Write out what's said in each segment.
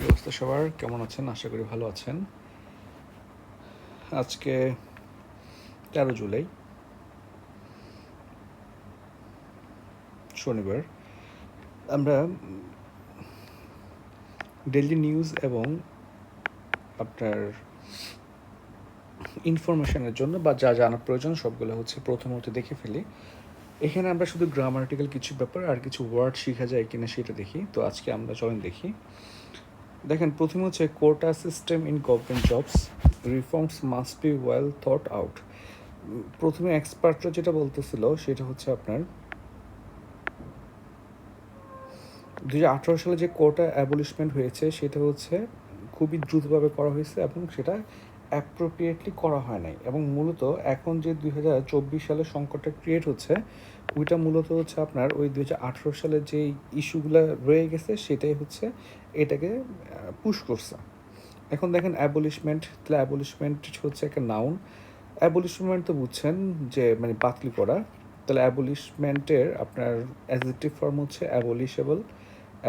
কি অবস্থা সবার? কেমন আছেন? আশা করি ভালো আছেন। আজকে তেরো জুলাই, শনিবার। আমরা ডেলি নিউজ এবং আপনার ইনফরমেশনের জন্য বা যা জানার প্রয়োজন সবগুলো হচ্ছে প্রথমত দেখে ফেলি। এখানে আমরা শুধু গ্রামাটিক্যাল কিছু ব্যাপার আর কিছু ওয়ার্ড শেখা যায় কিনা সেটা দেখি। তো আজকে আমরা চলেন দেখি। দেখেন, প্রথমে হচ্ছে quota system in government jobs reforms must be well thought out প্রথমে এক্সপার্টরা যেটা বলতেছিল, সেটা হচ্ছে আপনার দু হাজার আঠারো সালে যে কোটা অ্যাবলিশমেন্ট হয়েছে, সেটা হচ্ছে খুবই দ্রুতভাবে করা হয়েছে এবং সেটা অ্যাপ্রোপ্রিয়েটলি করা হয় নাই। এবং মূলত এখন যে দুই হাজার চব্বিশ সালে সংকটটা ক্রিয়েট হচ্ছে ওইটা মূলত হচ্ছে আপনার ওই দু হাজার আঠারো সালে যে ইস্যুগুলো রয়ে গেছে, সেটাই হচ্ছে এটাকে পুশ করছে। এখন দেখেন অ্যাবলিশমেন্ট তাহলে অ্যাবলিশমেন্ট হচ্ছে একটা নাউন অ্যাবলিশমেন্ট তো বুঝছেন যে মানে বাতিল করা। তাহলে অ্যাবলিশমেন্টের আপনার অ্যাজেক্টিভ ফর্ম হচ্ছে অ্যাবলিশেবল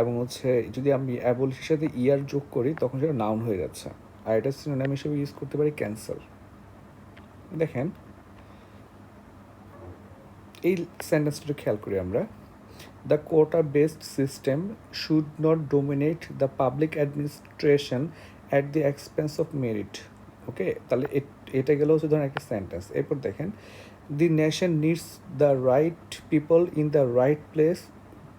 এবং হচ্ছে যদি আমি অ্যাবলিশের সাথে ইয়ার যোগ করি, তখন সেটা নাউন হয়ে যাচ্ছে। আর এটা সিনোনাম হিসেবে ইউজ করতে পারি ক্যান্সেল দেখেন এই সেন্টেন্সটা খেয়াল করি আমরা। The quota based system should not dominate the public administration at the expense of merit okay তাহলে এটা গেল হচ্ছে ধরেন একটা সেন্টেন্স এরপর দেখেন the nation needs the right people in the right place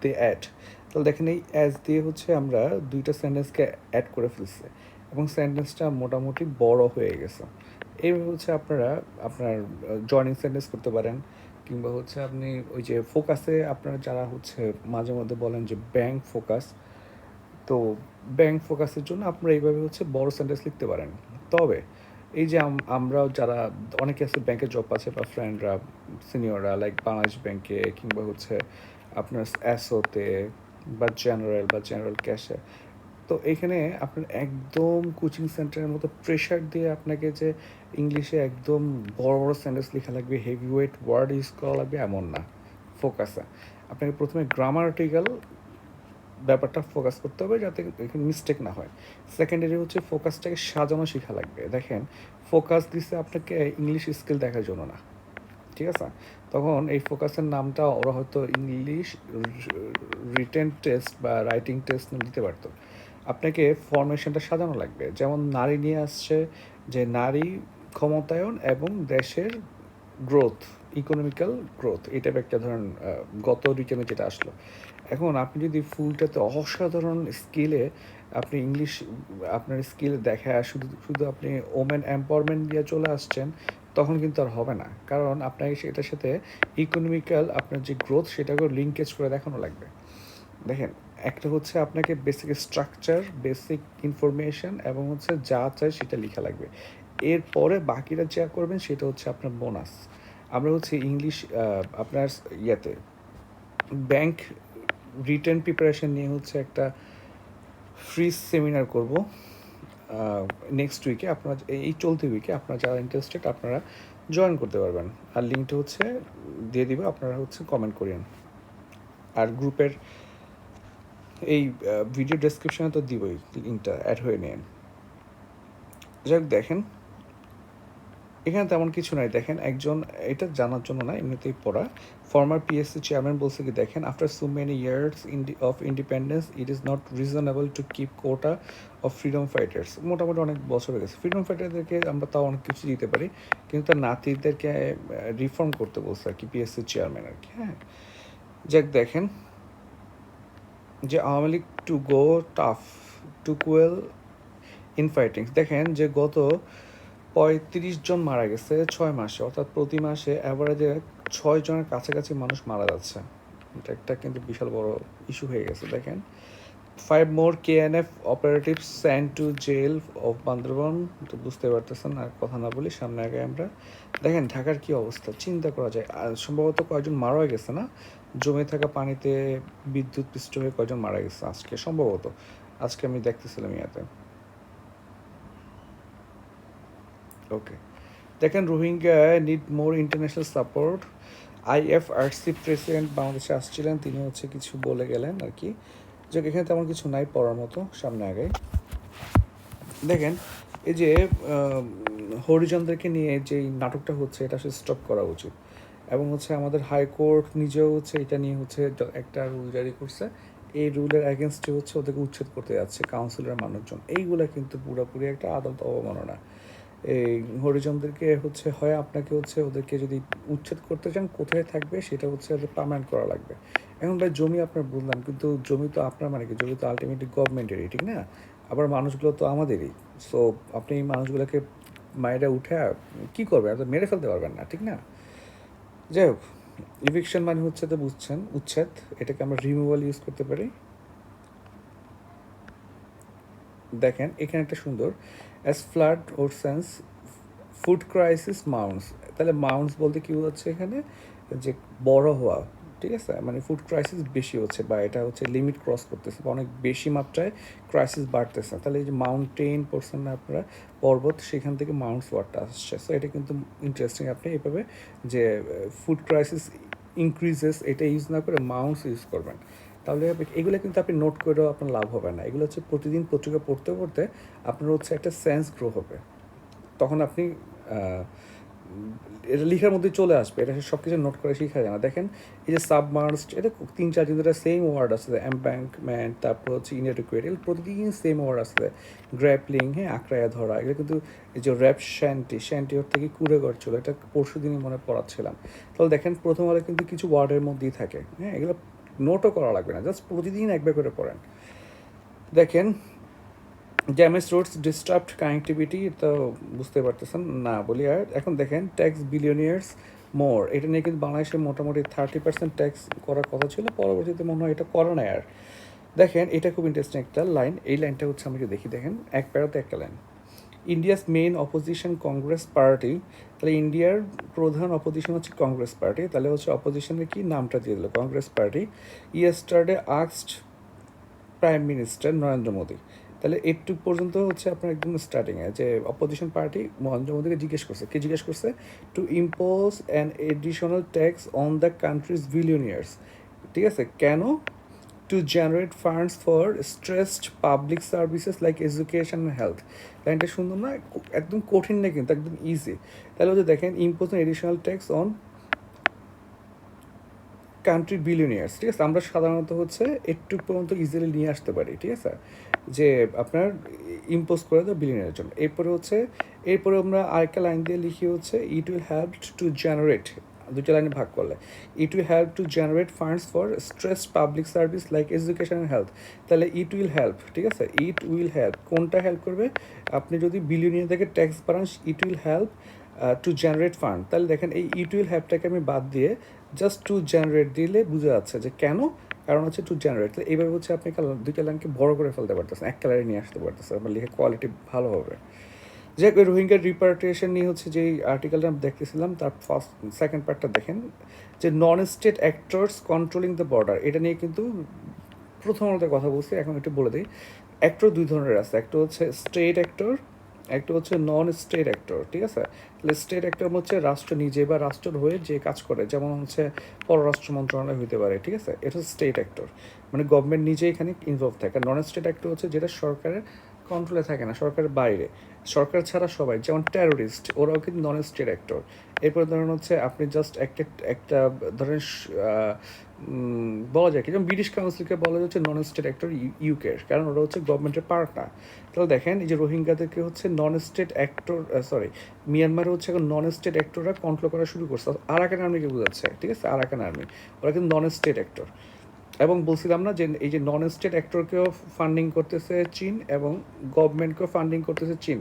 they add তাহলে দেখেন এই অ্যাজ দিয়ে হচ্ছে আমরা দুইটা সেন্টেন্সকে অ্যাড করে ফেলছি এবং সেন্টেন্সটা মোটামুটি বড় হয়ে গেছে। এইভাবে হচ্ছে আপনারা, আপনার জয়নিং সেন্টেন্স করতে পারেন। কিংবা হচ্ছে আপনি ওই যে ফোকাসে আপনারা যারা হচ্ছে মাঝে মধ্যে বলেন যে ব্যাংক ফোকাস তো ব্যাংক ফোকাসের জন্য আপনারা এইভাবে হচ্ছে বড় সেন্টেন্স লিখতে পারেন। তবে এই যে আমরা যারা, অনেকে আছে ব্যাংকে জব আছে বা ফ্রেন্ডরা সিনিয়ররা লাইক বাংলাদেশ ব্যাংকে কিংবা হচ্ছে আপনার অ্যাসোতে বা জেনারেল বা জেনারেল ক্যাশে তো এখানে আপনার একদম কোচিং সেন্টারের মতো প্রেশার দিয়ে আপনাকে যে ইংলিশে একদম বড় বড় সেন্টেন্স লেখা লাগবে হেভি ওয়েট ওয়ার্ড ইউজ করা লাগবে, এমন না। ফোকাসে আপনাকে প্রথমে গ্রামাটিক্যাল ব্যাপারটা ফোকাস করতে হবে যাতে এখানে মিস্টেক না হয়। সেকেন্ডারি হচ্ছে ফোকাসটাকে সাজানো শেখা লাগবে। দেখেন ফোকাস দিছে আপনাকে ইংলিশ স্কিল দেখার জন্য না। ঠিক আছে? তখন এই ফোকাসের নামটা ওরা হয়তো ইংলিশ রিটেন টেস্ট বা রাইটিং টেস্ট দিতে পারতো। আপনাকে ফরমেশনটা সাজানো লাগবে। যেমন নারী নিয়ে আসছে যে নারী ক্ষমতায়ন এবং দেশের গ্রোথ ইকোনমিক্যাল গ্রোথ এটা একটা ধরেন গত রিটেনে যেটা আসলো। এখন আপনি যদি ফুলটাতে অসাধারণ স্কিলে আপনি ইংলিশ আপনার স্কিল দেখায় শুধু শুধু আপনি ওমেন এম্পাওয়ারমেন্ট দিয়ে চলে আসছেন, তখন কিন্তু আর হবে না। কারণ আপনাকে সেটার সাথে ইকোনমিক্যাল আপনার যে গ্রোথ সেটাকেও লিঙ্কেজ করে দেখানো লাগবে। দেখেন একটা হচ্ছে আপনাকে বেসিক স্ট্রাকচার বেসিক ইনফরমেশন এবং হচ্ছে যা চাই সেটা লেখা লাগবে। এরপরে বাকিরা যা করবেন সেটা হচ্ছে আপনার বোনাস আমরা হচ্ছে ইংলিশ আপনার ইয়েতে ব্যাংক রিটার্ন প্রিপারেশন নিয়ে হচ্ছে একটা ফ্রি সেমিনার করব নেক্সট উইকে আপনারা, এই চলতি উইকে আপনারা যারা ইন্টারেস্টেড আপনারা জয়েন করতে পারবেন। আর লিঙ্কটা হচ্ছে দিয়ে দিবে, আপনারা হচ্ছে কমেন্ট করেন আর গ্রুপের এই ভিডিও ডেসক্রিপশনে তো দিবই লিঙ্কটা অ্যাড হয়ে নেন। যাক, দেখেন। এখানে তেমন কিছু নাই, দেখেন, একজন, এটা জানার জন্য না, এমনিতেই পড়া। ফর্মার পিএসসি চেয়ারম্যান বলছে কি, দেখেন after so many years of independence it is not reasonable to keep quota of freedom fighters মোটামুটি অনেক বছর হয়ে গেছে। ফ্রিডম ফাইটারদেরকে আমরা তাও অনেক কিছু দিতে পারি, কিন্তু তার নাতিদেরকে রিফর্ম করতে বলছে আর কি পিএসসি চেয়ারম্যান আর কি হ্যাঁ। যাক, দেখেন। যে Awami League to go tough to quell infightings দেখেন যে গত পঁয়ত্রিশ জন মারা গেছে ছয় মাসে, অর্থাৎ প্রতি মাসে অ্যাভারেজে ছয় জনের কাছাকাছি মানুষ মারা যাচ্ছে। এটা একটা কিন্তু বিশাল বড় ইস্যু হয়ে গেছে, দেখেন। Five more K N F operative sent to jail of Bandarban তো বুঝতে পারতেছেন আর কথা না বলি সামনে আগে আমরা। দেখেন ঢাকার কি অবস্থা, চিন্তা করা যায়। আর সম্ভবত কয়েকজন মারা গেছে না? জমে থাকা পানিতে বিদ্যুৎ পৃষ্ঠ হয়ে কয়েকজন মারা গেছে আজকে? সম্ভবত। আজকে আমি দেখতেছিলাম ইয়াতে। ওকে দেখেন Rohingya need more international support IFRC president বাংলাদেশে আসছিলেন, তিনি হচ্ছে কিছু বলে গেলেন আর কি। যে এখানে তেমন কিছু নাই পড়ার মতো, সামনে আগে দেখেন, এই যে হরিজনদেরকে নিয়ে যে নাটকটা হচ্ছে, এটা আসলে স্টপ করা উচিত। এবং হচ্ছে আমাদের হাইকোর্ট নিজেও হচ্ছে এটা নিয়ে হচ্ছে একটা রুল জারি করছে। এই রুলের অ্যাগেনস্টে হচ্ছে ওদেরকে উচ্ছেদ করতে যাচ্ছে কাউন্সিলের মানুষজন। এইগুলো কিন্তু পুরোপুরি একটা আদালত অবমাননা। এই হরিজনদেরকে হচ্ছে হয় আপনাকে হচ্ছে ওদেরকে যদি উচ্ছেদ করতে চান, কোথায় থাকবে সেটা হচ্ছে পার্মানেন্ট করা লাগবে। এখন ভাই জমি আপনার বললাম কিন্তু জমি তো আপনার মানে কি? জমি তো আলটিমেটলি গভর্নমেন্টেরই ঠিক না? আবার মানুষগুলো তো আমাদেরই। সো আপনি এই মানুষগুলোকে মায়েরা উঠে কী করবে? আপনি মেরে ফেলতে পারবেন না, ঠিক না? যাই হোক ইভিকশন মানে হচ্ছে তো বুঝছেন, উচ্ছেদ, এটাকে আমরা রিমুভাল ইউজ করতে পারি। দেখেন, এখানে একটা সুন্দর as flood worsens food crisis mounts তাহলে মাউন্টস বলতে কী বোঝাচ্ছে এখানে? যে বড় হওয়া। ঠিক আছে? মানে ফুড ক্রাইসিস বেশি হচ্ছে বা এটা হচ্ছে লিমিট ক্রস করতেছে বা অনেক বেশি মাত্রায় ক্রাইসিস বাড়তেছে। তাহলে এই যে মাউন্টেন পড়ছেন না আপনারা পর্বত, সেখান থেকে মাউন্টস ওয়ার্ডটা আসছে। সো এটা কিন্তু ইন্টারেস্টিং আপনি এভাবে যে ফুড ক্রাইসিস ইনক্রিজেস এটা ইউজ না করে মাউন্টস ইউজ করবেন। তাহলে এগুলো কিন্তু আপনি নোট করেও আপনার লাভ হবে না। এগুলো হচ্ছে প্রতিদিন পত্রিকা পড়তে পড়তে আপনার হচ্ছে একটা সেন্স গ্রো হবে। তখন আপনি এটা লেখার মধ্যে চলে আসবে, এটা সব কিছু নোট করে শিখা যায় না। দেখেন, এই যে সাবমার্সড এটা তিন চার দিন ধরে সেম ওয়ার্ড আছে এমব্যাঙ্কমেন্ট তারপর হচ্ছে ইনএডুকুয়েট এগুলো প্রতিদিন সেম ওয়ার্ড আছে গ্র্যাপলিং হ্যাঁ আঁকড়ায়া ধরা, এগুলো কিন্তু এই যে র্যাপ শ্যান্টি শ্যান্টি ওর থেকে কুড়ে গড় ছিল, এটা পরশু দিনই মনে পড়াচ্ছিলাম। তাহলে দেখেন, প্রথম আলো কিন্তু কিছু ওয়ার্ডের মধ্যেই থাকে হ্যাঁ এগুলো নোটও করা লাগবে না জাস্ট প্রতিদিন একবার করে পড়েন। দেখেন ড্যামেজ রোডস ডিস্টার্বড কানেক্টিভিটি তো বুঝতে পারতেছেন? না, বলি আর এখন দেখেন ট্যাক্স বিলিয়নিয়ার্স মোর এটা নিয়ে কিন্তু বাংলাদেশে মোটামুটি থার্টি পার্সেন্ট ট্যাক্স করার কথা ছিল, পরবর্তীতে মনে হয় এটা করে না আর। দেখেন, এটা খুব ইন্টারেস্টিং একটা লাইন এই লাইনটা হচ্ছে আমি দেখি, দেখেন, এক প্যারাতে একটা line India's main opposition Congress party তাহলে ইন্ডিয়ার প্রধান অপোজিশন হচ্ছে কংগ্রেস পার্টি তাহলে হচ্ছে অপোজিশনের কি নামটা দিয়ে দিল? কংগ্রেস পার্টি ইয়েস্টারডে আক্সড প্রাইম মিনিস্টার নরেন্দ্র মোদী তাহলে এইটুক পর্যন্ত হচ্ছে আপনার একদম স্টার্টিংয়ে যে অপোজিশন পার্টি নরেন্দ্র মোদীকে জিজ্ঞেস করছে। কি জিজ্ঞেস করছে? To impose an additional tax on the country's billionaires ঠিক আছে? কেন? To generate funds for stressed public services like education health লাইনটা সুন্দর না? একদম কঠিন না কিন্তু, একদম ইজি তাহলে হচ্ছে দেখেন impose additional tax on country billionaires ঠিক আছে? আমরা সাধারণত হচ্ছে একটু পর্যন্ত ইজিলি নিয়ে আসতে পারি। ঠিক আছে? যে আপনার ইম্পোজ করে দেয় বিলিয়নিয়ারের জন্য। এরপরে হচ্ছে, এরপরে আমরা আরেকটা লাইন দিয়ে লিখি হচ্ছে it will help to generate দুটো লাইনে ভাগ করলে। It will help to generate funds for stress public service like education and health তাহলে ইট উইল হেল্প ঠিক আছে? ইট উইল হেল্প কোনটা হেল্প করবে? আপনি যদি বিলিয়নিয়ার থেকে ট্যাক্স বাড়ান it will help to generate fund তাহলে দেখেন, এই ইট উইল হ্যাপটাকে আমি বাদ দিয়ে জাস্ট টু জেনারেট দিলে বোঝা যাচ্ছে যে কেন কারণ হচ্ছে টু জেনারেট এইভাবে হচ্ছে আপনি দুইটা লাইনকে বড় করে ফেলতে পারতেছেন, এক কালারে নিয়ে আসতে পারতেছেন আপনার লিখে কোয়ালিটি ভালো হবে। যে রোহিঙ্গার রিপার্টেশন নিয়ে হচ্ছে যেই আর্টিকেলটা আমি দেখতেছিলাম, তার ফার্স্ট সেকেন্ড পার্টটা দেখেন, যে non state actors controlling the border এটা নিয়ে কিন্তু প্রথমত কথা বলছি, এখন একটু বলে দিই। অ্যাক্টর দুই ধরনের আছে, একটা হচ্ছে স্টেট অ্যাক্টর একটা হচ্ছে নন স্টেট অ্যাক্টর ঠিক আছে? তাহলে স্টেট অ্যাক্টর হচ্ছে রাষ্ট্র নিজে বা রাষ্ট্রের হয়ে যে কাজ করে, যেমন হচ্ছে পররাষ্ট্র মন্ত্রণালয় হতে পারে, ঠিক আছে? এটা স্টেট অ্যাক্টর মানে গভর্নমেন্ট নিজে এখানে ইনভলভ থাকে। নন স্টেট অ্যাক্টর হচ্ছে যেটা সরকারের কন্ট্রোলে থাকে না, সরকারের বাইরে। সরকার ছাড়া সবাই, যেমন টেরোরিস্ট ওরাও কিন্তু নন স্টেট অ্যাক্টর এরপর ধরেন হচ্ছে আপনি জাস্ট একটা একটা ধরেন বলা যায় কি, যেমন ব্রিটিশ কাউন্সিলকে বলা যাচ্ছে নন স্টেট অ্যাক্টর ইউকের কারণ ওরা হচ্ছে গভর্নমেন্টের পার্ট না তাহলে দেখেন এই যে রোহিঙ্গাদেরকে হচ্ছে নন স্টেট অ্যাক্টর সরি মিয়ানমারে হচ্ছে এখন নন স্টেট অ্যাক্টররা কন্ট্রোল করা শুরু করছে। আরাকান আর্মিকে বোঝাচ্ছে, ঠিক আছে? আরাকান আর্মি ওরা কিন্তু নন স্টেট অ্যাক্টর এবং বলছিলাম না যে এই যে নন স্টেট অ্যাক্টরকেও ফান্ডিং করতেছে চীন এবং গভর্নমেন্টকেও ফান্ডিং করতেছে চীন।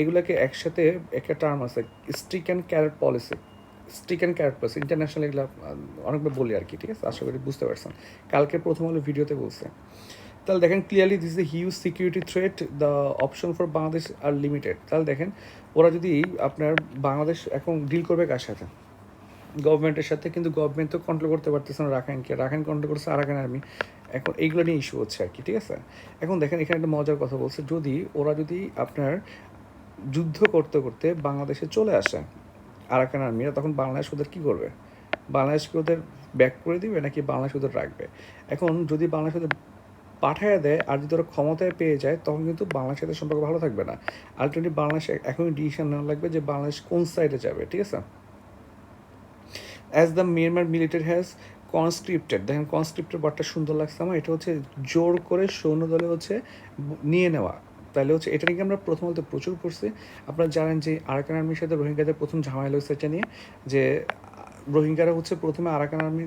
এগুলোকে একসাথে একটা টার্ম আছে stick and carrot policy stick and carrot policy international এগুলো অনেকবার বলি আর কি, ঠিক আছে? আশা করি বুঝতে পারছেন। কালকে প্রথম আলো ভিডিওতে বলছে। তাহলে দেখেন clearly this a huge security threat the option for Bangladesh are limited তাহলে দেখেন, ওরা যদি আপনার বাংলাদেশ এখন ডিল করবে কার সাথে? গভর্নমেন্টের সাথে কিন্তু গভর্নমেন্ট তো কন্ট্রোল করতে পারতেছে না রাখাইনকে। রাখাইন কন্ট্রোল করছে আরাকান আর্মি এখন এইগুলো নিয়ে ইস্যু হচ্ছে আর কি, ঠিক আছে? এখন দেখেন এখানে একটা মজার কথা বলছে, যদি ওরা যদি আপনার যুদ্ধ করতে করতে বাংলাদেশে চলে আসে আরাকান আর্মিরা তখন বাংলাদেশ ওদের কী করবে? বাংলাদেশকে ওদের ব্যাক করে দিবে নাকি বাংলাদেশ ওদের রাখবে? এখন যদি বাংলাদেশ ওদের পাঠায় দেয় আর যদি ওরা ক্ষমতায় পেয়ে যায়, তখন কিন্তু বাংলাদেশের সাথে সম্পর্ক ভালো থাকবে না। আলটিমেটলি বাংলাদেশ এখনই ডিসিশন নেওয়া লাগবে যে বাংলাদেশ কোন সাইডে যাবে, ঠিক আছে? As the Myanmar military has conscripted দেখেন কনস্ক্রিপ্টের বারটা সুন্দর লাগছে আমার, এটা হচ্ছে জোর করে সৈন্য দলে হচ্ছে নিয়ে নেওয়া। তাহলে হচ্ছে এটা নিয়ে আমরা প্রথমত প্রচুর পড়ছি। আপনারা জানেন যে আরাকান আর্মির সাথে রোহিঙ্গাদের প্রথম ঝামেলা হয়েছে এটা নিয়ে, যে রোহিঙ্গারা হচ্ছে প্রথমে আরাকান আর্মি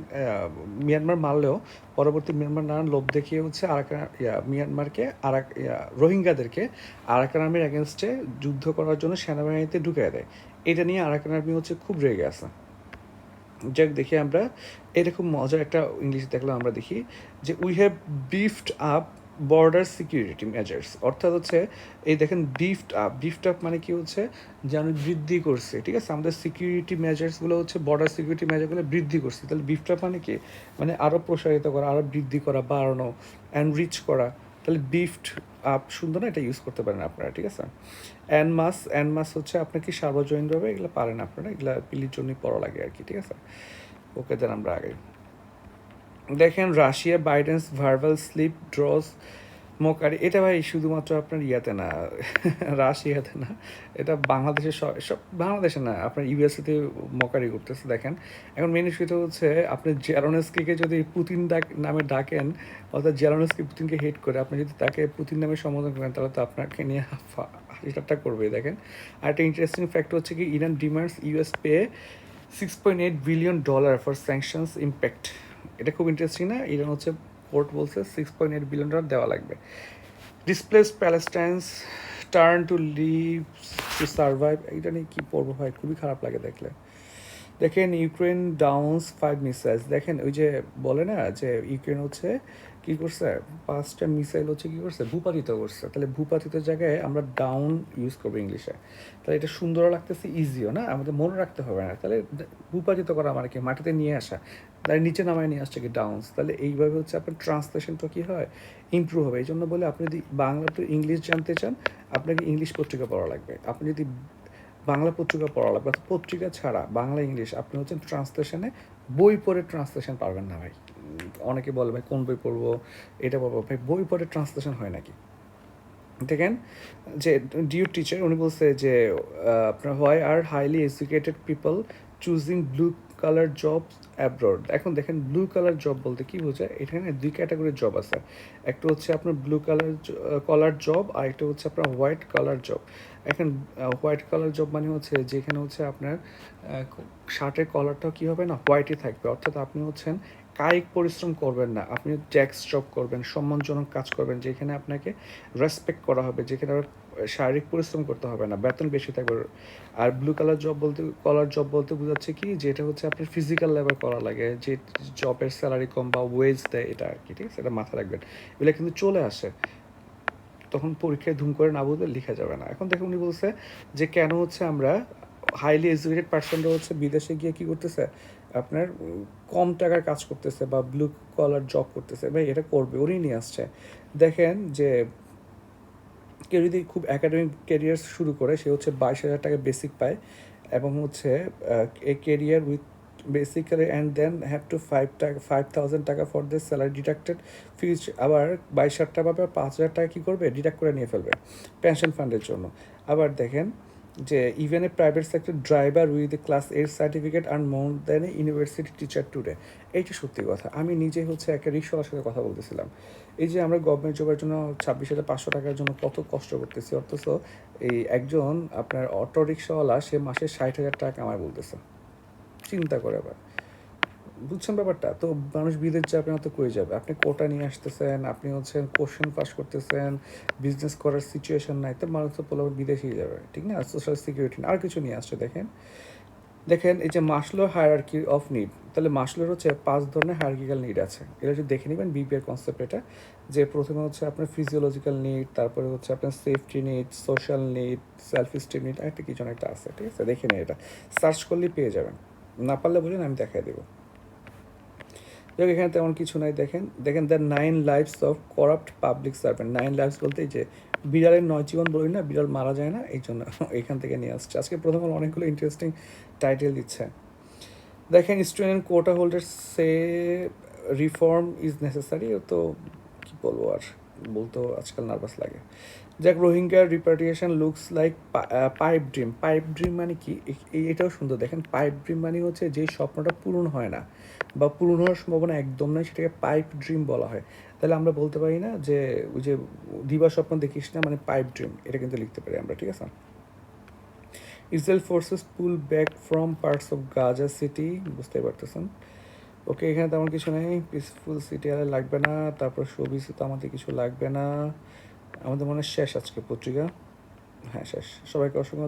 মিয়ানমার মারলেও পরবর্তী মিয়ানমার নানান লোভ দেখিয়ে হচ্ছে আরাকান মিয়ানমারকে আরাক রোহিঙ্গাদেরকে আরাকান আর্মির অ্যাগেনস্টে যুদ্ধ করার জন্য সেনাবাহিনীতে ঢুকিয়ে দেয়। এটা নিয়ে আরাকান আর্মি হচ্ছে খুব রেগে আছে। যাক, দেখি আমরা। এরকম মজার একটা ইংলিশ দেখলাম আমরা দেখি যে we have beefed up border security measures অর্থাৎ হচ্ছে, এই দেখেন বিফড আপ বিফড আপ মানে কি হচ্ছে? যে আমি বৃদ্ধি করছে, ঠিক আছে? আমাদের সিকিউরিটি মেজার্সগুলো হচ্ছে বর্ডার সিকিউরিটি মেজারগুলো বৃদ্ধি করছে। তাহলে বিফড আপ মানে কি? মানে আরও প্রসারিত করা আরও বৃদ্ধি করা, বাড়ানো অ্যান্ড রিচ করা। তাহলে বিফড আপ সুন্দর না, এটা ইউজ করতে পারেন আপনারা, ঠিক আছে? অ্যান মাস অ্যান মাস হচ্ছে আপনার কি সার্বজনীনভাবে এগুলো পারেন আপনারা, এগুলো পিলির জন্যই পড়া লাগে আর কি, ঠিক আছে? ওকে, দেন আমরা আগে। দেখেন, Russia, Biden's verbal slip, draws mockery এটা ভাই শুধুমাত্র আপনার ইয়াতে না, রাশিয়াতে না, এটা বাংলাদেশের সব বাংলাদেশে না, আপনার ইউএসএতে মকারি করতেছে, দেখেন। এখন মেন ইস্যুটা হচ্ছে, আপনি জেরোনেস্কিকে যদি পুতিন ডাক, নামে ডাকেন, অর্থাৎ জেরোনেস্কি পুতিনকে হেট করে, আপনি যদি তাকে পুতিন নামে সম্বোধন করেন, তাহলে তো আপনাকে নিয়ে হাসি ঠাট্টা করবে দেখেন। আর একটা ইন্টারেস্টিং ফ্যাক্ট হচ্ছে কি, Iran demands US pay six point eight billion dollar for sanctions impact এটা খুব ইন্টারেস্টিং না? ইরান হচ্ছে কোর্ট বলছে six point eight billion dollar দেওয়া লাগবে। Displace Palestinians turn to live to survive এটা নিয়ে কী পড়ব ভাই? খুবই খারাপ লাগে দেখলে। দেখেন ইউক্রেন ডাউন্স ফাইভ মিসাইলস দেখেন, ওই যে বলে না যে ইউক্রেন হচ্ছে কি করছে? পাঁচটা মিসাইল হচ্ছে কি করছে? ভূপাতিত করছে। তাহলে ভূপাতিত জায়গায় আমরা ডাউন ইউজ করব ইংলিশে তাহলে এটা সুন্দর লাগতেছে ইজিও না? আমাদের মনে রাখতে হবে না। তাহলে ভূপাতিত করা মানে কি? মাটিতে নিয়ে আসা। তাহলে নিচে নামায় নিয়ে আসছে কি? ডাউনস তাহলে এইভাবে হচ্ছে আপনার ট্রান্সলেশনটা কি হয়? ইমপ্রুভ হবে। এই জন্য বলে আপনি যদি বাংলা টু ইংলিশ জানতে চান, আপনাকে ইংলিশ পত্রিকা পড়া লাগবে। আপনি যদি বাংলা পত্রিকা পড়া লাগবে পত্রিকা ছাড়া বাংলা ইংলিশ আপনি হচ্ছেন ট্রান্সলেশনে বই পড়ে ট্রান্সলেশন পারবেন না ভাই। অনেকে বলে, ভাই, কোন বই পড়ব? এটা পড়ব ভাই, বই পড়ে ট্রান্সলেশন হয় নাকি? দেখেন যে ডিউ টিচার উনি বলছে যে আপনার why are highly educated people choosing blue colour job abroad এখন দেখেন ব্লু কালার জব বলতে কি বোঝায়? এখানে দুই ক্যাটাগরির জব আছে। একটা হচ্ছে আপনার ব্লু কালার কলার জব আর একটা হচ্ছে আপনার হোয়াইট কালার জব এখন হোয়াইট কালার জব মানে হচ্ছে যেখানে হচ্ছে আপনার শার্টের কলারটাও কী হবে না? হোয়াইটই থাকবে। অর্থাৎ আপনি হচ্ছেন কায়িক পরিশ্রম করবেন না। আপনি ট্যাক্স জব করবেন, সম্মানজনক কাজ করবেন, যেখানে আপনাকে রেসপেক্ট করা হবে, যেখানে শারীরিক পরিশ্রম করতে হবে না, বেতন বেশি থাকবে। আর ব্লু কালার জব বলতে কলার জব বলতে বোঝাচ্ছে কি, যেটা হচ্ছে আপনার ফিজিক্যাল লেবার করা লাগে, যে জবের স্যালারি কম বা ওয়েজ দেয় এটা আর কি, ঠিক আছে? এটা মাথা রাখবেন। এগুলো কিন্তু চলে আসে। তখন পরীক্ষায় ধুম করে না বুঝলে লেখা যাবে না। এখন দেখুন উনি বলছে যে, কেন হচ্ছে আমরা হাইলি এডুকেটেড পার্সনরা হচ্ছে বিদেশে গিয়ে কি করতেছে? আপনার কম টাকার কাজ করতেছে বা ব্লু কলার জব করতেছে, ভাই, এটা করবে উনি নিয়ে আসছে। দেখেন যে কেউ যদি খুব একাডেমিক ক্যারিয়ার শুরু করে, সে হচ্ছে বাইশ হাজার টাকা বেসিক পায় এবং হচ্ছে a career with basically and then have to five taka five thousand taka for the salary deducted fees আবার বাইশ হাজার টাকা পাবে পাঁচ হাজার টাকা কী করবে? ডিডাক্ট করে নিয়ে ফেলবে পেনশন ফান্ডের জন্য। আবার দেখেন যে even a private sector driver with a class eight certificate are more than a university teacher today এইটা সত্যি কথা, আমি নিজে হচ্ছে একটা রিক্সাওয়ালার সাথে কথা বলতেছিলাম। এই যে আমরা গভর্নমেন্ট জবের জন্য ছাব্বিশ হাজার পাঁচশো টাকার জন্য কত কষ্ট করতেছি, অথচ এই একজন আপনার অটো রিক্সাওয়ালা, সে মাসে ষাট হাজার টাকা আমায় বলতেছে। চিন্তা করে আবার। বুঝছেন ব্যাপারটা? তো মানুষ বিদেশ যাবে না তো কই যাবে? আপনি কোটা নিয়ে আসতেছেন, আপনি হচ্ছেন কোশ্চেন পাস করতেছেন বিজনেস করার সিচুয়েশন নাই, তো মানুষ তো পোলাও বিদেশেই যাবে, ঠিক না? সোশ্যাল সিকিউরিটি আর কিছু নিয়ে আসছে, দেখেন। দেখেন, এই যে মাসলো হায়ারার্কি অফ নিড তাহলে মাসলোর হচ্ছে পাঁচ ধরনের হায়ারার্কিক্যাল নিড আছে। এটা যদি দেখে নেবেন বিপিএর কনসেপ্ট এটা, যে প্রথমে হচ্ছে আপনার ফিজিওলজিক্যাল নিড তারপরে হচ্ছে আপনার safety need social need self esteem need একটা কিছু একটা আছে, ঠিক আছে? দেখে নিন এটা। সার্চ করলেই পেয়ে যাবেন। না পারলে বলুন, আমি দেখাই দেবো। যাক এখানে তেমন কিছু নাই, দেখেন। দেখেন the nine lives of corrupt public servant nine lives বলতে যে, বিড়ালের নয় জীবন বলি না, বিড়াল মারা যায় না, এই জন্য এখান থেকে নিয়ে আসছে। আজকে প্রথম অনেকগুলো ইন্টারেস্টিং টাইটেল দিচ্ছে। দেখেন student quota holder say reform is necessary তো কী বলব আর, বলতেও আজকাল নার্ভাস লাগে। যাক, রোহিঙ্গার repatriation looks like pipe dream pipe dream মানে কি? এটাও সুন্দর। দেখেন পাইপ ড্রিম মানে হচ্ছে যে স্বপ্নটা পূরণ হয় না বা পূরণ হওয়ার সম্ভাবনা একদম নয় সেটাকে পাইপ ড্রিম বলা হয়। তাহলে আমরা বলতে পারি না যে, ওই যে দিবা স্বপ্ন দেখিস না মানে পাইপ ড্রিম এটা কিন্তু লিখতে পারি আমরা, ঠিক আছে? Israel forces pull back from parts of Gaza City বুঝতে পারতেছেন? ওকে এখানে তেমন কিছু নেই। পিসফুল সিটি আর লাগবে না। তারপর সবিসে তো আমাদের কিছু লাগবে না। আমাদের মনে শেষ আজকে পত্রিকা হ্যাঁ শেষ সবাইকে অসংখ্য।